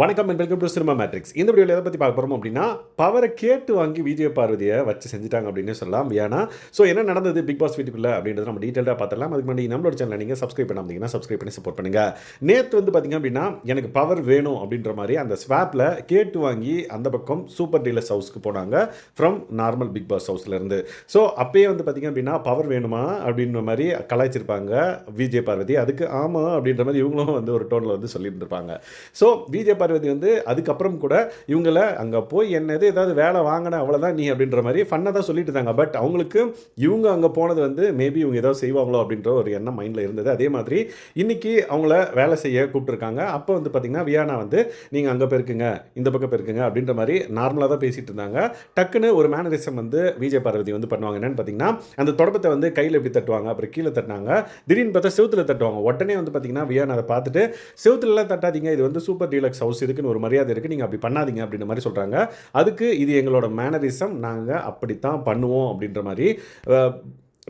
வணக்கம் and welcome to cinema matrix இந்த வீடியோவில் எதை பற்றி பார்க்க போகிறோம் அப்படின்னா பவரை கேட்டு வாங்கி விஜய பார்வதியை வச்சு செஞ்சுட்டாங்க அப்படின்னு சொல்லலாம். ஏன்னா ஸோ என்ன நடந்தது பிக் பாஸ் வீட்டுக்குள்ள அப்படின்றத நம்ம டீட்டெயிலாக பார்த்துலாம் அதுக்கு முன்னாடி நம்மளோட சேனலை நீங்கள் சப்ஸ்கிரைப் பண்ணாமீங்கன்னா சப்ஸ்கிரைப் பண்ணி சப்போர்ட் பண்ணுங்கள் நேற்று வந்து பார்த்தீங்க அப்படின்னா எனக்கு பவர் வேணும் அப்படின்ற மாதிரி அந்த ஸ்வாப்பில் கேட்டு வாங்கி அந்த பக்கம் சூப்பர் டீலர்ஸ் ஹவுஸ்க்கு போனாங்க ஃப்ரம் நார்மல் பிக் பாஸ் ஹவுஸ்லேருந்து ஸோ அப்பயே வந்து பார்த்தீங்க அப்படின்னா பவர் வேணுமா அப்படின்ற மாதிரி கலாய்ச்சிருப்பாங்க விஜய் பார்வதி அதுக்கு ஆமாம் அப்படின்ற மாதிரி இவங்களும் வந்து ஒரு டோனில் வந்து சொல்லியிருந்திருப்பாங்க. ஸோ விஜய் பார்வதி வந்து அதுக்கப்புறம் கூட இவங்கள அங்கே போய் என்னது ஏதாவது வேலை வாங்கின அவ்வளோதான் நீ அப்படின்ற மாதிரி ஃபன்னாக தான் சொல்லிட்டு இருந்தாங்க. பட் அவங்களுக்கு இவங்க அங்கே போனது வந்து மேபி இவங்க ஏதாவது செய்வாங்களோ அப்படின்ற ஒரு எண்ணம் மைண்டில் இருந்தது. அதே மாதிரி இன்னைக்கு அவங்கள வேலை செய்ய கூப்பிட்டுருக்காங்க. அப்போ வந்து பார்த்தீங்கன்னா வியானா வந்து நீங்கள் அங்கே போயிருக்குங்க இந்த பக்கம் போயிருக்குங்க அப்படின்ற மாதிரி நார்மலாக தான் பேசிகிட்டு இருந்தாங்க. டக்குன்னு ஒரு மேனரிசம் வந்து விஜய் பார்வதி வந்து பண்ணுவாங்க. என்னன்னு பார்த்தீங்கன்னா அந்த தொடப்பத்தை வந்து கையில் எப்படி தட்டுவாங்க அப்புறம் கீழே தட்டினாங்க. திடீர்னு பார்த்தா செவுத்துல தட்டுவாங்க. உடனே வந்து பார்த்தீங்கன்னா வியானா அதை பார்த்துட்டு செவத்துலலாம் தட்டாதீங்க இது வந்து சூப்பர் டீலக்ஸ் ஹவுஸ் இருக்குன்னு ஒரு மரியாதை இருக்குது நீங்கள் அப்படி பண்ணாதீங்க அப்படின்ற மாதிரி சொல்கிறாங்க அதுக்கு இது எங்களோட மேனரிசம் நாங்கள் அப்படித்தான் பண்ணுவோம் அப்படின்ற மாதிரி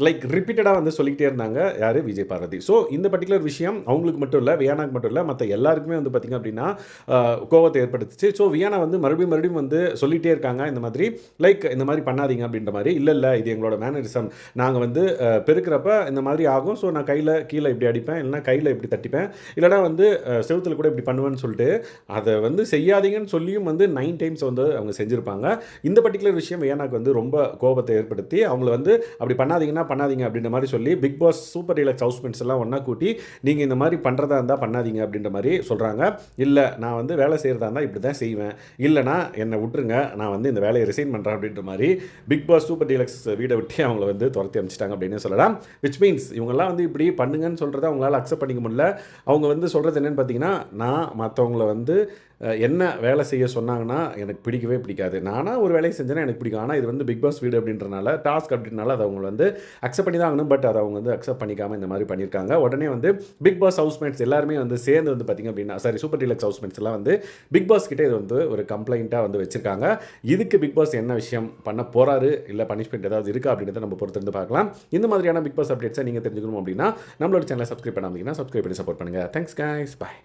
லைக் ரிப்பீட்டடாக வந்து சொல்லிக்கிட்டே இருந்தாங்க. யார்? விஜய் பாரதி ஸோ இந்த பர்டிகுலர் விஷயம் அவங்களுக்கு மட்டும் இல்லை வியானாக்கு மட்டும் இல்லை மற்ற எல்லாருக்குமே வந்து பார்த்திங்க அப்படின்னா கோவத்தை ஏற்படுத்துச்சு. ஸோ வியானா வந்து மறுபடியும் மறுபடியும் வந்து சொல்லிகிட்டே இருக்காங்க இந்த மாதிரி. லைக் இந்த மாதிரி பண்ணாதீங்க அப்படின்ற மாதிரி. இல்லை இல்லை இது எங்களோட மேனரிசம் நாங்கள் வந்து பெருக்கிறப்ப இந்த மாதிரி ஆகும். ஸோ நான் கையில் கீழே இப்படி அடிப்பேன். இல்லைனா கையில் இப்படி தட்டிப்பேன். இல்லைனா வந்து செவத்தில் செவுத்துல கூட இப்படி பண்ணுவேன்னு சொல்லிட்டு அதை வந்து செய்யாதீங்கன்னு சொல்லியும் வந்து நைன் டைம்ஸ் வந்து அவங்க செஞ்சுருப்பாங்க. இந்த பர்டிகுலர் விஷயம் வியானாக்கு வந்து ரொம்ப கோபத்தை ஏற்படுத்தி அவங்கள வந்து அப்படி பண்ணாதீங்கன்னா பண்ணாதீங்க அப்படின்ற மாதிரி சொல்லி Bigg Boss super deluxe housemates எல்லாம் ஒன்றா கூட்டி நீங்கள் இந்த மாதிரி பண்ணுறதா இருந்தால் பண்ணாதீங்க அப்படின்ற மாதிரி சொல்கிறாங்க இல்லை நான் வந்து வேலை செய்கிறதா இருந்தால் இப்படி தான் செய்வேன். இல்லைனா என்னை விட்டுருங்க நான் வந்து இந்த வேலையை ரிசைன் பண்ணுறேன் அப்படின்ற மாதிரி பிக் பாஸ் சூப்பர் டீலக்ஸ் வீடை விட்டு அவங்கள வந்து துரத்தி அனுப்பிச்சிட்டாங்க அப்படின்னு சொல்லலாம். விச் மீன்ஸ் இவங்கெல்லாம் வந்து இப்படி பண்ணுங்கன்னு சொல்கிறத அவங்களால அக்செப்ட் பண்ணிக்க முடியல. அவங்க வந்து சொல்கிறது என்னன்னு பார்த்தீங்கன்னா நான் மற்றவங்கள வந்து என்ன வேலை செய்ய சொன்னாங்கன்னா எனக்கு பிடிக்கவே பிடிக்காது. நானாக ஒரு வேலையை செஞ்சேன்னா எனக்கு பிடிக்கும். ஆனால் இது வந்து பிக் பாஸ் வீடு அப்படின்றனால டாஸ்க் அப்படின்றனால அதை அவங்க வந்து அக்செப்ட் பண்ணி தான் ஆகணும். பட் அதை அவங்க வந்து அக்செப்ட் பண்ணிக்காமல் இந்த மாதிரி பண்ணியிருக்காங்க. உடனே வந்து பிக் பாஸ் ஹவுஸ்மேட்ஸ் எல்லாருமே வந்து சேர்ந்து வந்து பார்த்திங்க அப்படின்னா சாரி சூப்பர் டீலக்ஸ் ஹவுஸ்மேட்ஸ் எல்லாம் வந்து பிக் பாஸ் கிட்டே இது வந்து ஒரு கம்ப்ளைண்ட்டாக வந்து வச்சுருக்காங்க. இதுக்கு பிக் பாஸ் என்ன விஷயம் பண்ண போகிறாரு இல்லை பனிஷ்மெண்ட் ஏதாவது இருக்கா அப்படின்றத நம்ம பொறுத்திருந்து பார்க்கலாம். இந்த மாதிரியான பிக் பாஸ் அப்டேட்ஸை நீங்கள் தெரிஞ்சுக்கணும் அப்படின்னா நம்மளோட சேனலை சப்ஸ்கிரைப் பண்ணாமல் சப்ஸ்கிரைப் பண்ணி சப்போர்ட் பண்ணுங்கள் தேங்க்ஸ் கைஸ் பாய்